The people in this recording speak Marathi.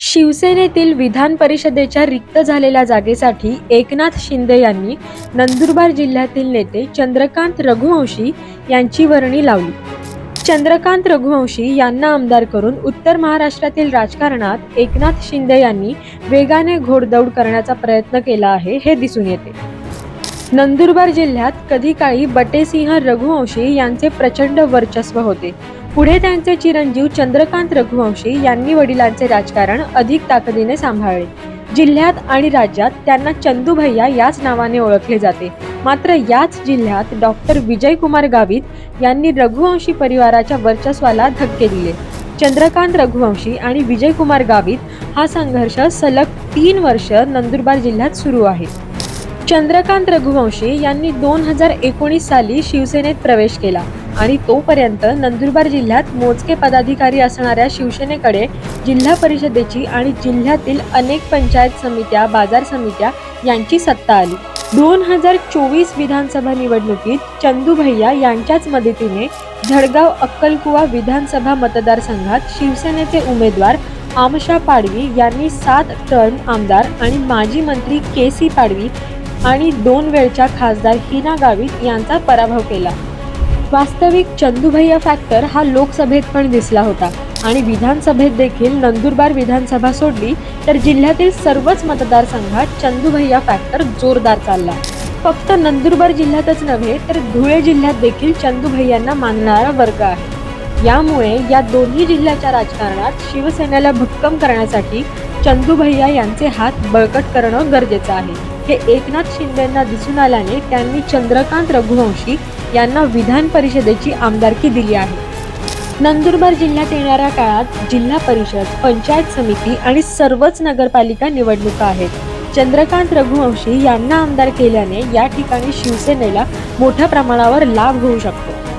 शिवसेनेतील विधान परिषदेच्या रिक्त झालेल्या जागेसाठी एकनाथ शिंदे यांनी नंदुरबार जिल्ह्यातील नेते चंद्रकांत रघुवंशी यांची वर्णी लावली. चंद्रकांत रघुवंशी यांना आमदार करून उत्तर महाराष्ट्रातील राजकारणात एकनाथ शिंदे यांनी वेगाने घोडदौड करण्याचा प्रयत्न केला आहे हे दिसून येते. नंदुरबार जिल्ह्यात कधी काळी बटेसिंह रघुवंशी यांचे प्रचंड वर्चस्व होते. पुढे त्यांचे चिरंजीव चंद्रकांत रघुवंशी यांनी वडिलांचे राजकारण अधिक ताकदीने सांभाळले. जिल्ह्यात आणि राज्यात त्यांना चंदू भैया याच नावाने ओळखले जाते. मात्र याच जिल्ह्यात डॉक्टर विजयकुमार गावित यांनी रघुवंशी परिवाराच्या वर्चस्वाला धक्के दिले. चंद्रकांत रघुवंशी आणि विजयकुमार गावित हा संघर्ष सलग तीन वर्ष नंदुरबार जिल्ह्यात सुरू आहे. चंद्रकांत रघुवंशी यांनी दोन हजार एकोणीस साली शिवसेनेत प्रवेश केला आणि तोपर्यंत नंदुरबार जिल्ह्यात मोजके पदाधिकारी असणाऱ्या शिवसेनेकडे जिल्हा परिषदेची आणि जिल्ह्यातील अनेक पंचायत समित्या बाजार समित्या यांची सत्ता आली. दोन हजार चोवीस विधानसभा निवडणुकीत चंदू भैया यांच्याच मदतीने झडगाव अक्कलकुवा विधानसभा मतदारसंघात शिवसेनेचे उमेदवार आमशा पाडवी यांनी सात टर्म आमदार आणि माजी मंत्री के सी पाडवी आणि दोन वेळच्या खासदार हिना गावित यांचा पराभव केला. वास्तविक चंदूभैया फॅक्टर हा लोकसभेत पण दिसला होता आणि विधानसभेत देखील नंदुरबार विधानसभा सोडली तर जिल्ह्यातील सर्वच मतदारसंघात चंदूभैया फॅक्टर जोरदार चालला. फक्त नंदुरबार जिल्ह्यातच नव्हे तर धुळे जिल्ह्यात देखील चंदूभैयांना मानणारा वर्ग आहे. यामुळे या दोन्ही जिल्ह्याच्या राजकारणात शिवसेनेला भक्कम करण्यासाठी चंदूभैया यांचे हात बळकट करणं गरजेचं आहे. हे एकनाथ शिंदेंना दिसून आल्याने त्यांनी चंद्रकांत रघुवंशी यांना विधान परिषदेची आमदारकी दिली आहे. नंदुरबार जिल्ह्यात येणाऱ्या काळात जिल्हा परिषद पंचायत समिती आणि सर्वच नगरपालिका निवडणुका आहेत. चंद्रकांत रघुवंशी यांना आमदार केल्याने या ठिकाणी शिवसेनेला मोठ्या प्रमाणावर लाभ होऊ शकतो.